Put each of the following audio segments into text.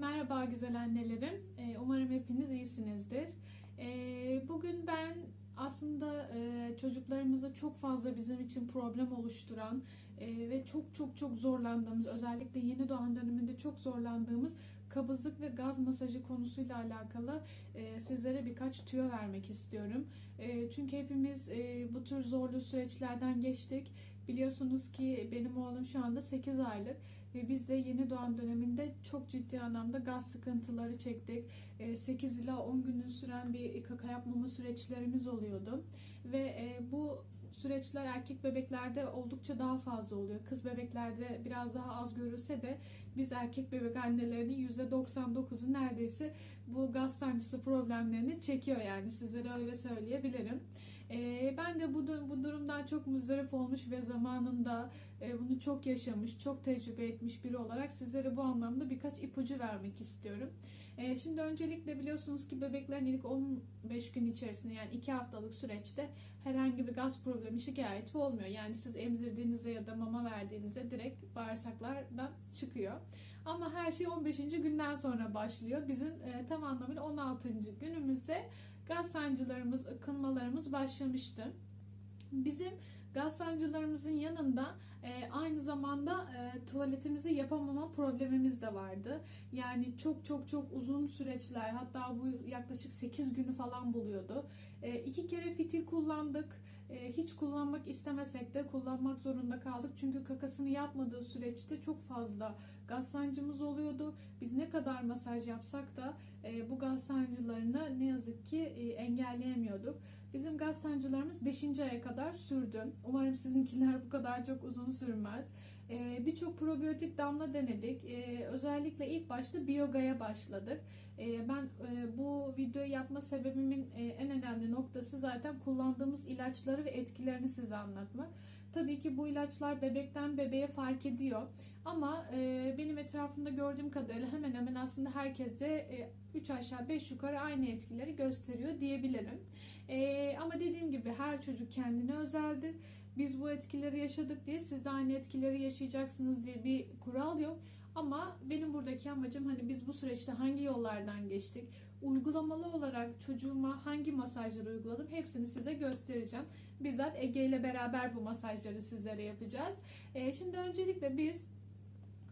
Merhaba güzel annelerim. Ee, Umarım hepiniz iyisinizdir. Ee, Bugün ben aslında e, çocuklarımıza çok fazla bizim için problem oluşturan e, ve çok çok çok zorlandığımız, özellikle yeni doğan döneminde çok zorlandığımız kabızlık ve gaz masajı konusuyla alakalı e, sizlere birkaç tüyo vermek istiyorum. Çünkü hepimiz bu tür zorlu süreçlerden geçtik. Biliyorsunuz ki benim oğlum şu anda 8 aylık ve biz de yeni doğan döneminde çok ciddi anlamda gaz sıkıntıları çektik. 8 ila 10 günün süren bir kaka yapmama süreçlerimiz oluyordu. Ve e, bu süreçler erkek bebeklerde oldukça daha fazla oluyor. Kız bebeklerde biraz daha az görülse de biz erkek bebek annelerinin %99'u neredeyse bu gaz sancısı problemlerini çekiyor yani sizlere öyle söyleyebilirim. Ee, ben de bu, bu durumdan çok muzdarip olmuş ve zamanında e, bunu çok yaşamış, çok tecrübe etmiş biri olarak sizlere bu anlamda birkaç ipucu vermek istiyorum. E, şimdi öncelikle biliyorsunuz ki bebeklerin ilk 15 gün içerisinde yani 2 haftalık süreçte herhangi bir gaz problemi şikayeti olmuyor. Yani siz emzirdiğinizde ya da mama verdiğinizde direkt bağırsaklardan çıkıyor. Ama her şey 15. günden sonra başlıyor. Bizim e, tam anlamıyla 16. günümüzde gaz sancılarımız, ıkınmalarımız başlamıştı. Bizim gaz sancılarımızın yanında e, aynı zamanda e, tuvaletimizi yapamama problemimiz de vardı. Yani çok çok çok uzun süreçler hatta bu yaklaşık 8 günü falan buluyordu. E, iki kere fitil kullandık. E, hiç kullanmak istemesek de kullanmak zorunda kaldık. Çünkü kakasını yapmadığı süreçte çok fazla gaz sancımız oluyordu. Biz ne kadar masaj yapsak da bu gaz sancılarını ne yazık ki e, engelleyemiyorduk. Bizim gaz sancılarımız 5. aya kadar sürdü. Umarım sizinkiler bu kadar çok uzun sürmez. Ee, Birçok probiyotik damla denedik. Ee, özellikle ilk başta biyogaya başladık. Ee, ben e, bu videoyu yapma sebebimin e, en önemli noktası zaten kullandığımız ilaçları ve etkilerini size anlatmak. Tabii ki bu ilaçlar bebekten bebeğe fark ediyor. Ama e, benim etrafımda gördüğüm kadarıyla hemen hemen aslında herkes de 3 aşağı 5 yukarı aynı etkileri gösteriyor diyebilirim. E, ama dediğim gibi her çocuk kendine özeldir. Biz bu etkileri yaşadık diye siz de aynı etkileri yaşayacaksınız diye bir kural yok. Ama benim buradaki amacım hani biz bu süreçte hangi yollardan geçtik, uygulamalı olarak çocuğuma hangi masajları uyguladım hepsini size göstereceğim. Bizzat Ege ile beraber bu masajları sizlere yapacağız. E, şimdi öncelikle biz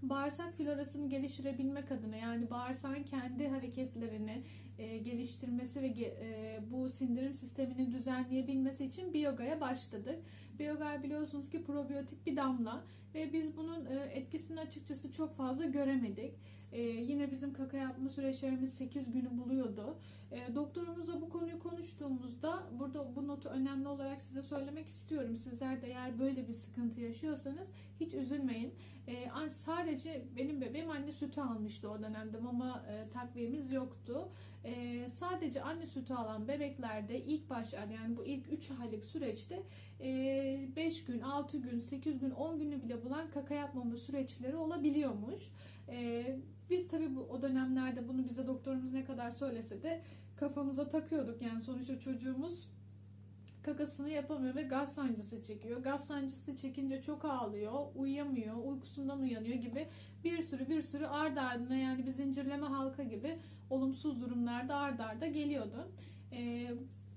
bağırsak florasını geliştirebilmek adına yani bağırsağın kendi hareketlerini e, geliştirmesi ve e, bu sindirim sistemini düzenleyebilmesi için biyogaya başladık. Biyoga biliyorsunuz ki probiyotik bir damla ve biz bunun e, etkisini açıkçası çok fazla göremedik. E, yine bizim kaka yapma süreçlerimiz 8 günü buluyordu. E, doktorumuzla bu konuyu konuştuğumuzda burada bu notu önemli olarak size söylemek istiyorum. Sizler de eğer böyle bir sıkıntı yaşıyorsanız hiç üzülmeyin. E, sadece benim bebeğim anne sütü almıştı o dönemde mama e, takviyemiz yoktu. E, sadece anne sütü alan bebeklerde ilk başlarda yani bu ilk 3 aylık süreçte e, 5 gün, 6 gün, 8 gün, 10 günü bile bulan kaka yapmama süreçleri olabiliyormuş. E, biz tabii bu, o dönemlerde bunu bize doktorumuz ne kadar söylese de kafamıza takıyorduk. Yani sonuçta çocuğumuz kakasını yapamıyor ve gaz sancısı çekiyor. Gaz sancısı çekince çok ağlıyor, uyuyamıyor, uykusundan uyanıyor gibi bir sürü bir sürü ard ardına yani bir zincirleme halka gibi olumsuz durumlarda ard arda geliyordu. Ee,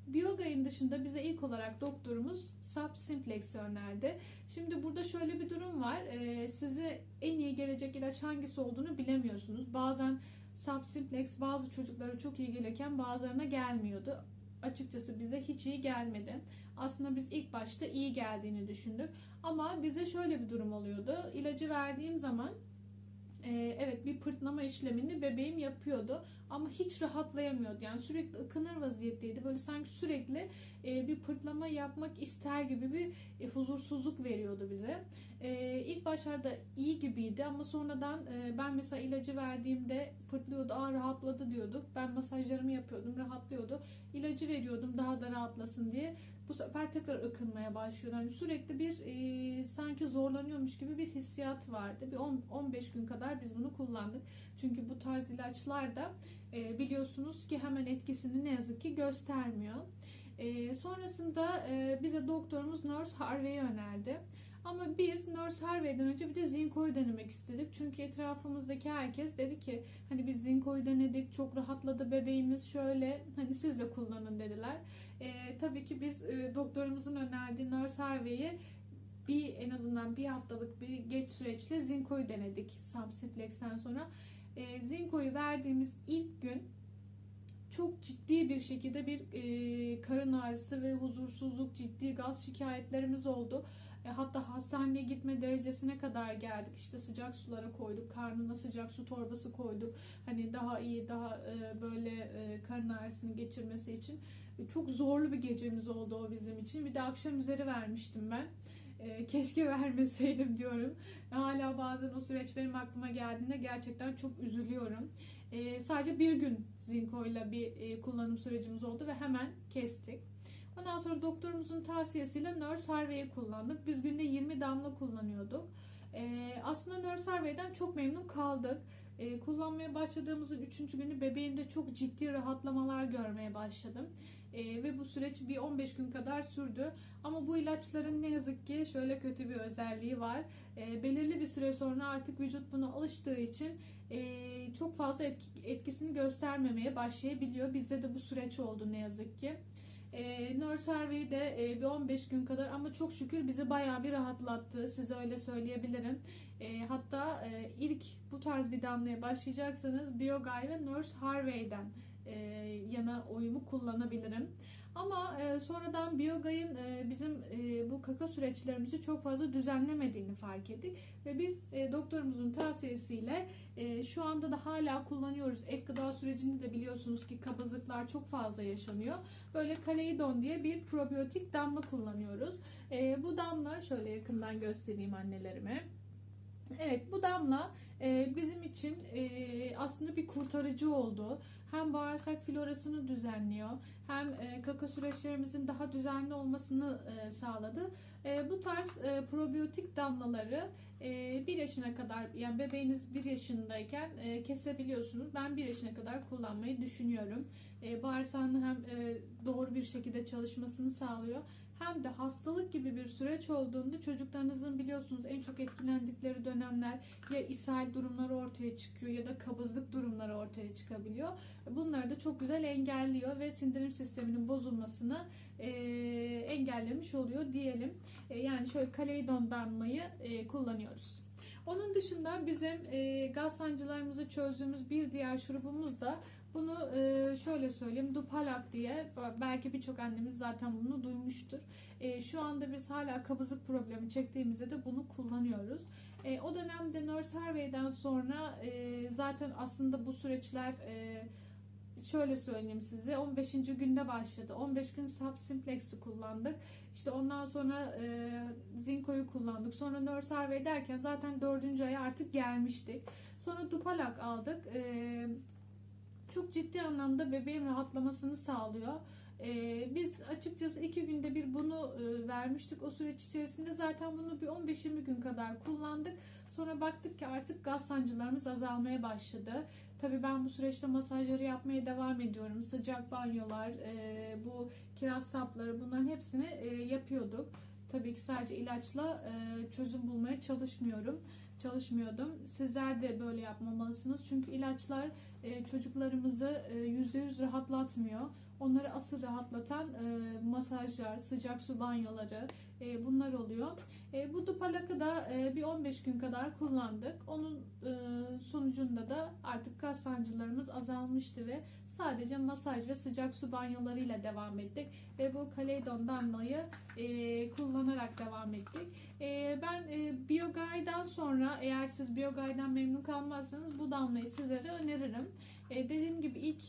Biyogay'ın dışında bize ilk olarak doktorumuz subsimplex önerdi. Şimdi burada şöyle bir durum var. Ee, size en iyi gelecek ilaç hangisi olduğunu bilemiyorsunuz. Bazen subsimplex bazı çocuklara çok iyi gelirken bazılarına gelmiyordu açıkçası bize hiç iyi gelmedi. Aslında biz ilk başta iyi geldiğini düşündük. Ama bize şöyle bir durum oluyordu. İlacı verdiğim zaman e, evet bir pırtlama işlemini bebeğim yapıyordu ama hiç rahatlayamıyordu. Yani sürekli ıkınır vaziyetteydi. Böyle sanki sürekli e, bir pırtlama yapmak ister gibi bir e, huzursuzluk veriyordu bize. E, ilk başlarda iyi gibiydi ama sonradan e, ben mesela ilacı verdiğimde pırtlıyordu, aa rahatladı diyorduk. Ben masajlarımı yapıyordum, rahatlıyordu. İlacı veriyordum daha da rahatlasın diye. Bu sefer tekrar ıkınmaya başlıyordu. Yani sürekli bir e, sanki zorlanıyormuş gibi bir hissiyat vardı. Bir 10, 15 gün kadar biz bunu kullandık. Çünkü bu tarz ilaçlar da e, biliyorsunuz ki hemen etkisini ne yazık ki göstermiyor. E, sonrasında e, bize doktorumuz Nurse Harvey'i önerdi. Ama biz Nurse Harvey'den önce bir de Zinko'yu denemek istedik. Çünkü etrafımızdaki herkes dedi ki hani biz Zinko'yu denedik çok rahatladı bebeğimiz şöyle hani siz de kullanın dediler. Ee, tabii ki biz e, doktorumuzun önerdiği Nurse Harvey'i bir en azından bir haftalık bir geç süreçle Zinko'yu denedik Samsiplex'ten sonra. E, Zinko'yu verdiğimiz ilk gün çok ciddi bir şekilde bir e, karın ağrısı ve huzursuzluk, ciddi gaz şikayetlerimiz oldu. E, hatta hastaneye gitme derecesine kadar geldik. İşte sıcak sulara koyduk, karnına sıcak su torbası koyduk. Hani daha iyi, daha e, böyle e, karın ağrısını geçirmesi için. E, çok zorlu bir gecemiz oldu o bizim için. Bir de akşam üzeri vermiştim ben. E, keşke vermeseydim diyorum. Hala bazen o süreç benim aklıma geldiğinde gerçekten çok üzülüyorum. E, sadece bir gün Zinko'yla bir e, kullanım sürecimiz oldu ve hemen kestik. Ondan sonra doktorumuzun tavsiyesiyle Nurse Harvey'i kullandık. Biz günde 20 damla kullanıyorduk. E, aslında Nurse Harvey'den çok memnun kaldık. E, kullanmaya başladığımızın 3. günü bebeğimde çok ciddi rahatlamalar görmeye başladım. E, ve bu süreç bir 15 gün kadar sürdü. Ama bu ilaçların ne yazık ki şöyle kötü bir özelliği var. E, belirli bir süre sonra artık vücut buna alıştığı için e, çok fazla etki, etkisini göstermemeye başlayabiliyor. Bizde de bu süreç oldu ne yazık ki. E, Nurse Harvey de e, bir 15 gün kadar ama çok şükür bizi bayağı bir rahatlattı. Size öyle söyleyebilirim. E, hatta e, ilk bu tarz bir damlaya başlayacaksanız Biogay ve Nurse Harvey'den e, yana oyumu kullanabilirim. Ama e, sonradan Biogay'ın e, bizim e, bu kaka süreçlerimizi çok fazla düzenlemediğini fark ettik. Ve biz e, doktorumuzun tavsiyesiyle e, şu anda da hala kullanıyoruz. Ek gıda sürecinde de biliyorsunuz ki kabızlıklar çok fazla yaşanıyor. Böyle Kaleidon diye bir probiyotik damla kullanıyoruz. E, bu damla şöyle yakından göstereyim annelerime. Evet bu damla e, bizim için e, aslında bir kurtarıcı oldu. Hem bağırsak florasını düzenliyor hem e, kaka süreçlerimizin daha düzenli olmasını e, sağladı. E, bu tarz e, probiyotik damlaları e, 1 yaşına kadar yani bebeğiniz 1 yaşındayken e, kesebiliyorsunuz. Ben 1 yaşına kadar kullanmayı düşünüyorum. E, bağırsağını hem e, doğru bir şekilde çalışmasını sağlıyor hem de hastalık gibi bir süreç olduğunda çocuklarınızın biliyorsunuz en çok etkilendikleri dönemler ya ishal durumları ortaya çıkıyor ya da kabızlık durumları ortaya çıkabiliyor. Bunları da çok güzel engelliyor ve sindirim sisteminin bozulmasını e, engellemiş oluyor diyelim. E, yani şöyle kaleidon damlayı e, kullanıyoruz. Onun dışında bizim e, gaz sancılarımızı çözdüğümüz bir diğer şurubumuz da bunu e, şöyle söyleyeyim Dupalak diye belki birçok annemiz zaten bunu duymuştur. E, şu anda biz hala kabızlık problemi çektiğimizde de bunu kullanıyoruz. E, o dönemde Nurse Harvey'den sonra zaten aslında bu süreçler şöyle söyleyeyim size 15. günde başladı. 15 gün Subsimplex'i kullandık. İşte ondan sonra Zinko'yu kullandık. Sonra Nurse Harvey derken zaten 4. aya artık gelmiştik. Sonra Dupalak aldık. E, çok ciddi anlamda bebeğin rahatlamasını sağlıyor. Ee, biz açıkçası iki günde bir bunu e, vermiştik. O süreç içerisinde zaten bunu bir 15-20 gün kadar kullandık. Sonra baktık ki artık gaz sancılarımız azalmaya başladı. Tabii ben bu süreçte masajları yapmaya devam ediyorum. Sıcak banyolar, e, bu kiraz sapları bunların hepsini e, yapıyorduk. Tabii ki sadece ilaçla e, çözüm bulmaya çalışmıyorum çalışmıyordum. Sizler de böyle yapmamalısınız. Çünkü ilaçlar e, çocuklarımızı e, %100 rahatlatmıyor. Onları asıl rahatlatan e, masajlar, sıcak su banyoları e, bunlar oluyor. E, bu dupalakı da e, bir 15 gün kadar kullandık. Onun sonucunda da artık kas sancılarımız azalmıştı ve sadece masaj ve sıcak su banyolarıyla devam ettik. Ve bu Kaleidon damlayı kullanarak devam ettik. Ben Biogay'dan sonra eğer siz Biogay'dan memnun kalmazsanız bu damlayı sizlere öneririm. Dediğim gibi ilk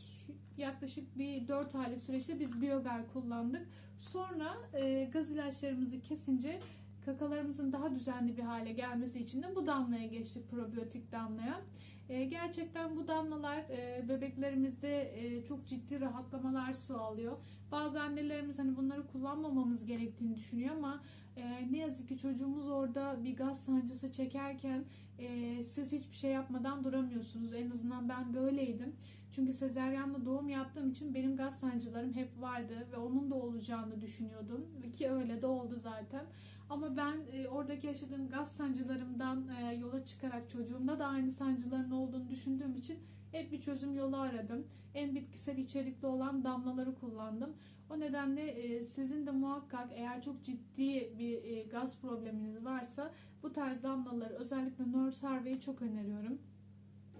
yaklaşık bir 4 aylık süreçte biz Biogay kullandık. Sonra e, gaz ilaçlarımızı kesince kakalarımızın daha düzenli bir hale gelmesi için de bu damlaya geçtik probiyotik damlaya. E, gerçekten bu damlalar e, bebeklerimizde e, çok ciddi rahatlamalar sağlıyor. Bazı annelerimiz hani bunları kullanmamamız gerektiğini düşünüyor ama e, ne yazık ki çocuğumuz orada bir gaz sancısı çekerken e, siz hiçbir şey yapmadan duramıyorsunuz. En azından ben böyleydim. Çünkü sezeryanla doğum yaptığım için benim gaz sancılarım hep vardı ve onun da olacağını düşünüyordum ki öyle de oldu zaten. Ama ben e, oradaki yaşadığım gaz sancılarımdan e, yola çıkarak çocuğumda da aynı sancıların olduğunu düşündüğüm için hep bir çözüm yolu aradım. En bitkisel içerikli olan damlaları kullandım. O nedenle e, sizin de muhakkak eğer çok ciddi bir e, gaz probleminiz varsa bu tarz damlaları özellikle Nurse Harvey'i çok öneriyorum.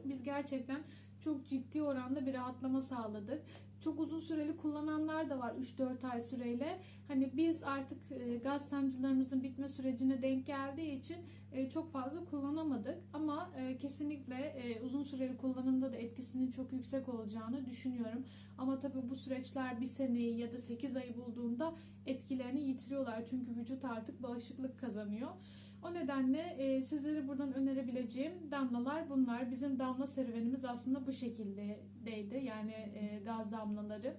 Biz gerçekten çok ciddi oranda bir rahatlama sağladık. Çok uzun süreli kullananlar da var 3-4 ay süreyle. Hani biz artık e, gaz sancılarımızın bitme sürecine denk geldiği için e, çok fazla kullanamadık. Ama e, kesinlikle uzun süreli kullanımda da etkisinin çok yüksek olacağını düşünüyorum. Ama tabii bu süreçler bir seneyi ya da 8 ayı bulduğunda etkilerini yitiriyorlar. Çünkü vücut artık bağışıklık kazanıyor. O nedenle e, sizlere buradan önerebileceğim damlalar bunlar. Bizim damla serüvenimiz aslında bu şekildeydi. Yani e, gaz damlaları.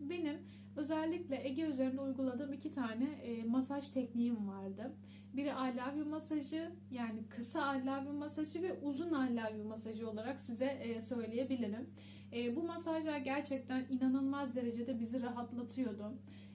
Benim özellikle Ege üzerinde uyguladığım iki tane e, masaj tekniğim vardı. Biri I love you masajı yani kısa I love you masajı ve uzun I love you masajı olarak size e, söyleyebilirim. E, bu masajlar gerçekten inanılmaz derecede bizi rahatlatıyordu.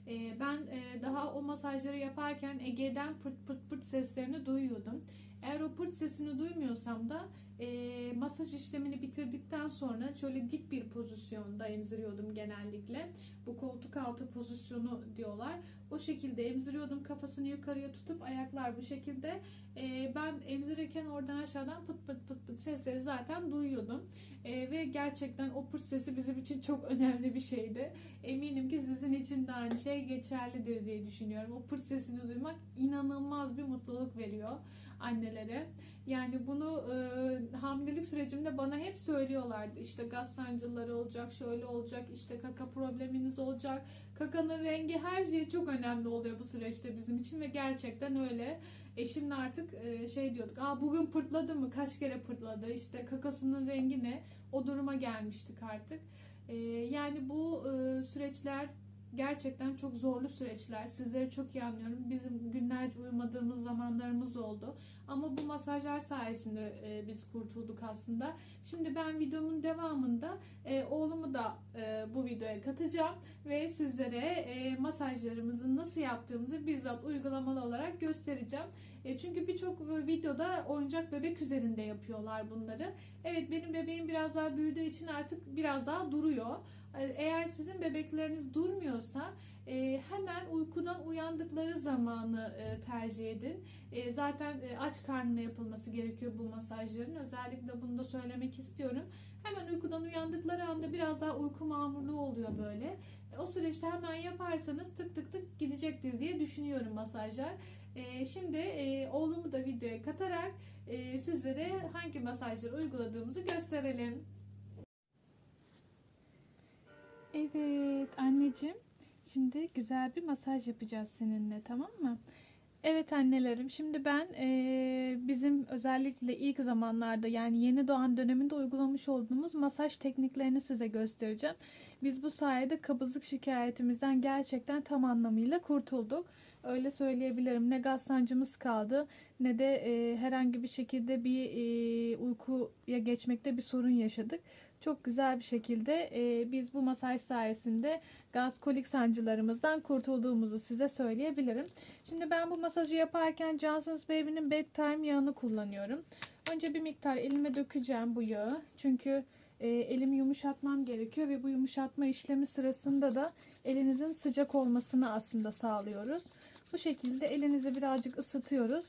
E, ben e, daha o masajları yaparken Ege'den pırt pırt pırt seslerini duyuyordum. Eğer o pırt sesini duymuyorsam da e, masaj işlemini bitirdikten sonra şöyle dik bir pozisyonda emziriyordum genellikle. Bu koltuk altı pozisyonu diyorlar. O şekilde emziriyordum kafasını yukarıya tutup ayaklar bu şekilde. E, ben emzirirken oradan aşağıdan pıt pıt pıt pıt sesleri zaten duyuyordum. E, ve gerçekten o pırt sesi bizim için çok önemli bir şeydi. Eminim ki sizin için de aynı şey geçerlidir diye düşünüyorum. O pırt sesini duymak inanılmaz bir mutluluk veriyor annelere. Yani bunu e, hamilelik sürecimde bana hep söylüyorlardı. İşte gaz sancıları olacak, şöyle olacak, işte kaka probleminiz olacak. Kakanın rengi her şey çok önemli oluyor bu süreçte bizim için ve gerçekten öyle. Eşimle artık e, şey diyorduk. Aa bugün pırtladı mı? Kaç kere pırtladı? İşte kakasının rengi ne? O duruma gelmiştik artık. E, yani bu e, süreçler gerçekten çok zorlu süreçler. Sizleri çok iyi anlıyorum. Bizim günlerce uyumadığımız zamanlarımız oldu. Ama bu masajlar sayesinde e, biz kurtulduk aslında. Şimdi ben videomun devamında e, oğlumu da e, bu videoya katacağım ve sizlere e, masajlarımızı nasıl yaptığımızı bizzat uygulamalı olarak göstereceğim. E, çünkü birçok videoda oyuncak bebek üzerinde yapıyorlar bunları. Evet benim bebeğim biraz daha büyüdüğü için artık biraz daha duruyor. E, Eğer sizin bebekleriniz durmuyorsa e, hemen uykudan uyandıkları zamanı e, tercih edin. E, zaten e, aç karnına yapılması gerekiyor bu masajların. Özellikle bunu da söylemek istiyorum. Hemen uykudan uyandıkları anda biraz daha uyku mamurluğu oluyor böyle. O süreçte hemen yaparsanız tık tık tık gidecektir diye düşünüyorum masajlar. E, şimdi e, oğlumu da videoya katarak sizlere hangi masajları uyguladığımızı gösterelim. Evet anneciğim. Şimdi güzel bir masaj yapacağız seninle tamam mı? Evet annelerim. Şimdi ben eee, bizim özellikle ilk zamanlarda yani yeni doğan döneminde uygulamış olduğumuz masaj tekniklerini size göstereceğim. Biz bu sayede kabızlık şikayetimizden gerçekten tam anlamıyla kurtulduk. Öyle söyleyebilirim. Ne gaz sancımız kaldı ne de eee, herhangi bir şekilde bir eee, uykuya geçmekte bir sorun yaşadık. Çok güzel bir şekilde eee, biz bu masaj sayesinde gaz kolik sancılarımızdan kurtulduğumuzu size söyleyebilirim. Şimdi ben bu masajı yaparken Johnson's Baby'nin Bedtime yağını kullanıyorum. Önce bir miktar elime dökeceğim bu yağı. Çünkü e, elimi yumuşatmam gerekiyor ve bu yumuşatma işlemi sırasında da elinizin sıcak olmasını aslında sağlıyoruz. Bu şekilde elinizi birazcık ısıtıyoruz.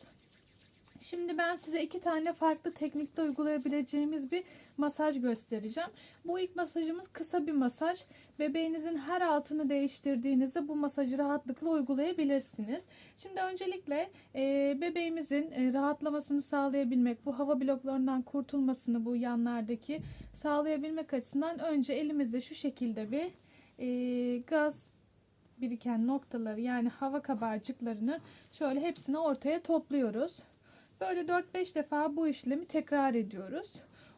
Şimdi ben size iki tane farklı teknikte uygulayabileceğimiz bir masaj göstereceğim. Bu ilk masajımız kısa bir masaj. Bebeğinizin her altını değiştirdiğinizde bu masajı rahatlıkla uygulayabilirsiniz. Şimdi öncelikle e, bebeğimizin e, rahatlamasını sağlayabilmek, bu hava bloklarından kurtulmasını bu yanlardaki sağlayabilmek açısından önce elimizde şu şekilde bir e, gaz biriken noktaları yani hava kabarcıklarını şöyle hepsini ortaya topluyoruz. Böyle 4-5 defa bu işlemi tekrar ediyoruz.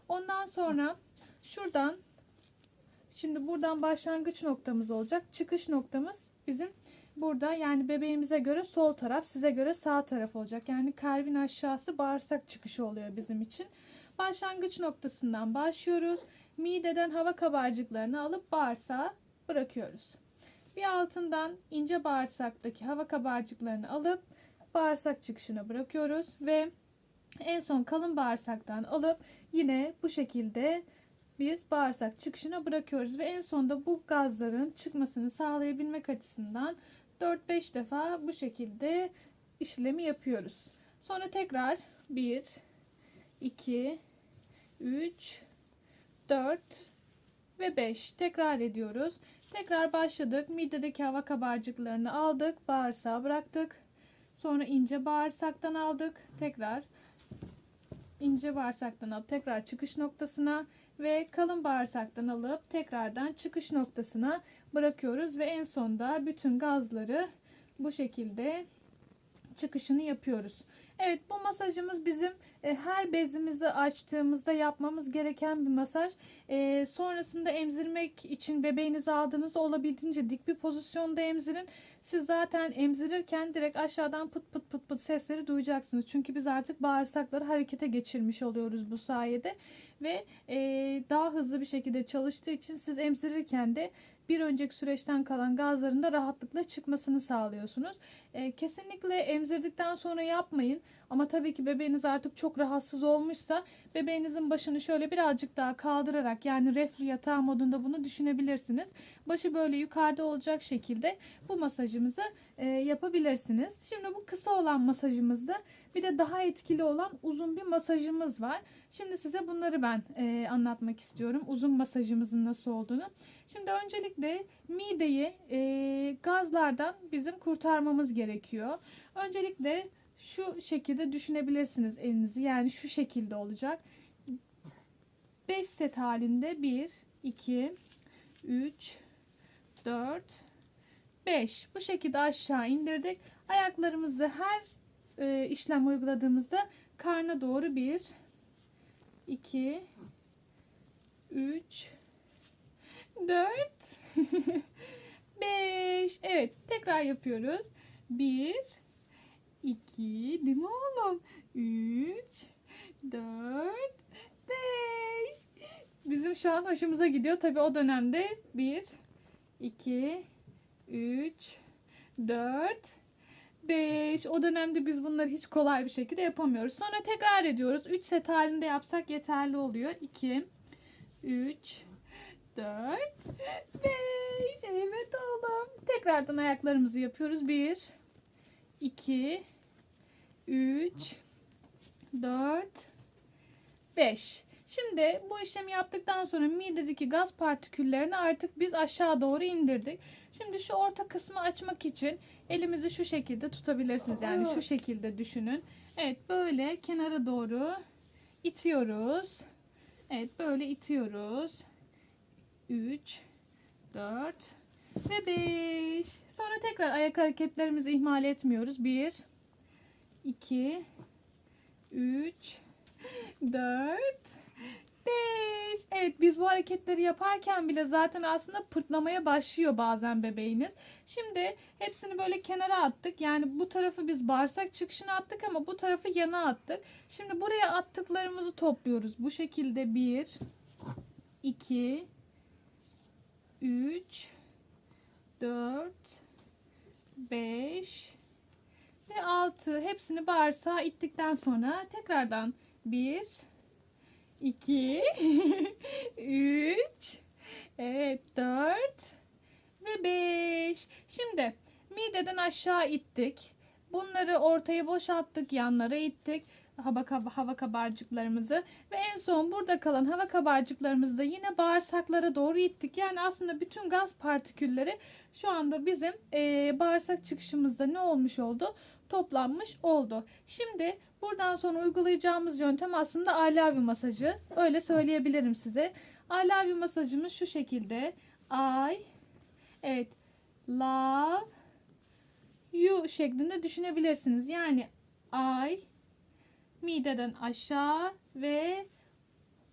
Ondan sonra şuradan şimdi buradan başlangıç noktamız olacak. Çıkış noktamız bizim burada yani bebeğimize göre sol taraf size göre sağ taraf olacak. Yani kalbin aşağısı bağırsak çıkışı oluyor bizim için. Başlangıç noktasından başlıyoruz. Mideden hava kabarcıklarını alıp bağırsağa bırakıyoruz. Bir altından ince bağırsaktaki hava kabarcıklarını alıp bağırsak çıkışına bırakıyoruz ve en son kalın bağırsaktan alıp yine bu şekilde biz bağırsak çıkışına bırakıyoruz ve en sonunda bu gazların çıkmasını sağlayabilmek açısından 4-5 defa bu şekilde işlemi yapıyoruz. Sonra tekrar 1 2 3 4 ve 5 tekrar ediyoruz. Tekrar başladık. Midedeki hava kabarcıklarını aldık. Bağırsağa bıraktık. Sonra ince bağırsaktan aldık. Tekrar ince bağırsaktan alıp tekrar çıkış noktasına ve kalın bağırsaktan alıp tekrardan çıkış noktasına bırakıyoruz ve en sonda bütün gazları bu şekilde çıkışını yapıyoruz. Evet bu masajımız bizim e, her bezimizi açtığımızda yapmamız gereken bir masaj. E, sonrasında emzirmek için bebeğinizi aldığınızda olabildiğince dik bir pozisyonda emzirin. Siz zaten emzirirken direkt aşağıdan pıt pıt pıt pıt sesleri duyacaksınız. Çünkü biz artık bağırsakları harekete geçirmiş oluyoruz bu sayede. Ve e, daha hızlı bir şekilde çalıştığı için siz emzirirken de bir önceki süreçten kalan gazların da rahatlıkla çıkmasını sağlıyorsunuz. E, kesinlikle emzirdikten sonra yapmayın. Ama tabii ki bebeğiniz artık çok rahatsız olmuşsa bebeğinizin başını şöyle birazcık daha kaldırarak yani reflü yatağı modunda bunu düşünebilirsiniz. Başı böyle yukarıda olacak şekilde bu masajımızı e, yapabilirsiniz. Şimdi bu kısa olan masajımızda bir de daha etkili olan uzun bir masajımız var. Şimdi size bunları ben e, anlatmak istiyorum. Uzun masajımızın nasıl olduğunu. Şimdi öncelikle mideyi e, gazlardan bizim kurtarmamız gerekiyor. Öncelikle şu şekilde düşünebilirsiniz elinizi. Yani şu şekilde olacak. 5 set halinde 1, 2, 3, 4, 5. Bu şekilde aşağı indirdik. Ayaklarımızı her e, işlem uyguladığımızda karna doğru 1, 2, 3, 4, 5. Evet tekrar yapıyoruz. 1, 2, değil mi oğlum? 3, 4, 5. Bizim şu an hoşumuza gidiyor. Tabi o dönemde 1, 2, 3, 4, 5. O dönemde biz bunları hiç kolay bir şekilde yapamıyoruz. Sonra tekrar ediyoruz. 3 set halinde yapsak yeterli oluyor. 2, 3, 4, 5. Evet oğlum. Tekrardan ayaklarımızı yapıyoruz. 1, 2, 3, 4, 5. Şimdi bu işlemi yaptıktan sonra midedeki gaz partiküllerini artık biz aşağı doğru indirdik. Şimdi şu orta kısmı açmak için elimizi şu şekilde tutabilirsiniz. Yani şu şekilde düşünün. Evet böyle kenara doğru itiyoruz. Evet böyle itiyoruz. 3, 4 ve 5. Sonra tekrar ayak hareketlerimizi ihmal etmiyoruz. 1, 2, 3, 4, 5. Evet biz bu hareketleri yaparken bile zaten aslında pırtlamaya başlıyor bazen bebeğiniz. Şimdi hepsini böyle kenara attık. Yani bu tarafı biz bağırsak çıkışına attık ama bu tarafı yana attık. Şimdi buraya attıklarımızı topluyoruz. Bu şekilde 1, 2, 3, 4, 5 ve 6. Hepsini bağırsağa ittikten sonra tekrardan 1, 2, 3, evet 4 ve 5. Şimdi mideden aşağı ittik. Bunları ortaya boşalttık, yanlara ittik hava, hava kabarcıklarımızı ve en son burada kalan hava kabarcıklarımızı da yine bağırsaklara doğru ittik. Yani aslında bütün gaz partikülleri şu anda bizim e, bağırsak çıkışımızda ne olmuş oldu? Toplanmış oldu. Şimdi buradan sonra uygulayacağımız yöntem aslında alavi masajı. Öyle söyleyebilirim size. Alavi masajımız şu şekilde. I, evet, love you şeklinde düşünebilirsiniz. Yani I mideden aşağı ve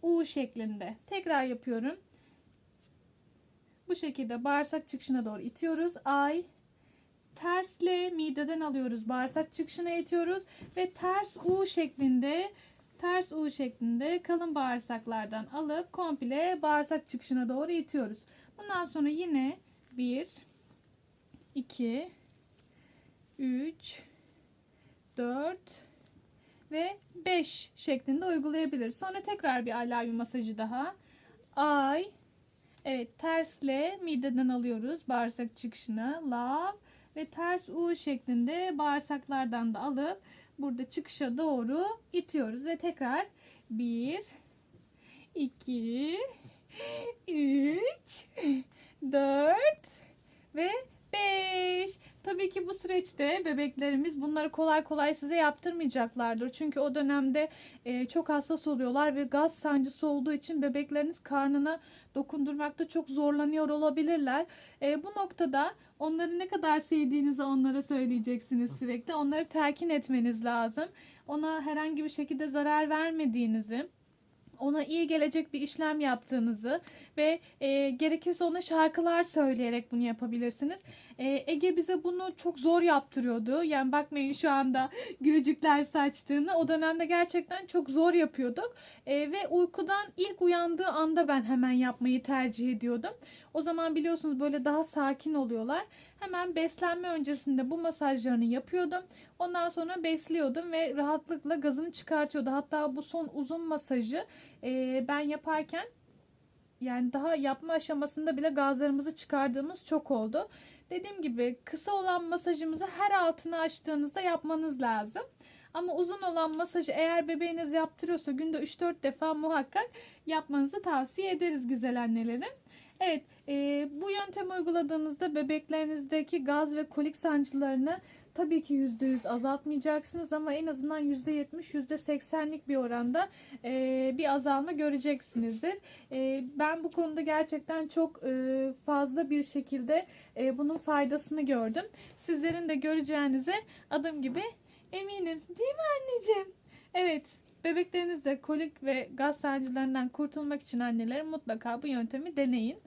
U şeklinde. Tekrar yapıyorum. Bu şekilde bağırsak çıkışına doğru itiyoruz. Ay tersle mideden alıyoruz. Bağırsak çıkışına itiyoruz ve ters U şeklinde ters U şeklinde kalın bağırsaklardan alıp komple bağırsak çıkışına doğru itiyoruz. Bundan sonra yine 1 2 3 4 ve 5 şeklinde uygulayabiliriz. Sonra tekrar bir alavü masajı daha. Ay. Evet tersle mideden alıyoruz bağırsak çıkışını. Lav ve ters U şeklinde bağırsaklardan da alıp burada çıkışa doğru itiyoruz ve tekrar 1 2 3 4 ve 5. Tabii ki bu süreçte bebeklerimiz bunları kolay kolay size yaptırmayacaklardır. Çünkü o dönemde e, çok hassas oluyorlar ve gaz sancısı olduğu için bebekleriniz karnına dokundurmakta çok zorlanıyor olabilirler. E, bu noktada onları ne kadar sevdiğinizi onlara söyleyeceksiniz sürekli. Onları telkin etmeniz lazım. Ona herhangi bir şekilde zarar vermediğinizi ona iyi gelecek bir işlem yaptığınızı ve e, gerekirse ona şarkılar söyleyerek bunu yapabilirsiniz. E, Ege bize bunu çok zor yaptırıyordu. Yani bakmayın şu anda gülücükler saçtığını. O dönemde gerçekten çok zor yapıyorduk. E, ve uykudan ilk uyandığı anda ben hemen yapmayı tercih ediyordum. O zaman biliyorsunuz böyle daha sakin oluyorlar. Hemen beslenme öncesinde bu masajlarını yapıyordum. Ondan sonra besliyordum ve rahatlıkla gazını çıkartıyordu. Hatta bu son uzun masajı e, ben yaparken yani daha yapma aşamasında bile gazlarımızı çıkardığımız çok oldu. Dediğim gibi kısa olan masajımızı her altını açtığınızda yapmanız lazım. Ama uzun olan masajı eğer bebeğiniz yaptırıyorsa günde 3-4 defa muhakkak yapmanızı tavsiye ederiz güzel annelerim. Evet, e, bu yöntemi uyguladığınızda bebeklerinizdeki gaz ve kolik sancılarını tabii ki %100 azaltmayacaksınız ama en azından %70, %80'lik bir oranda e, bir azalma göreceksinizdir. E, ben bu konuda gerçekten çok e, fazla bir şekilde e, bunun faydasını gördüm. Sizlerin de göreceğinize adım gibi eminim. Değil mi anneciğim? Evet. Bebeklerinizde kolik ve gaz sancılarından kurtulmak için annelerin mutlaka bu yöntemi deneyin.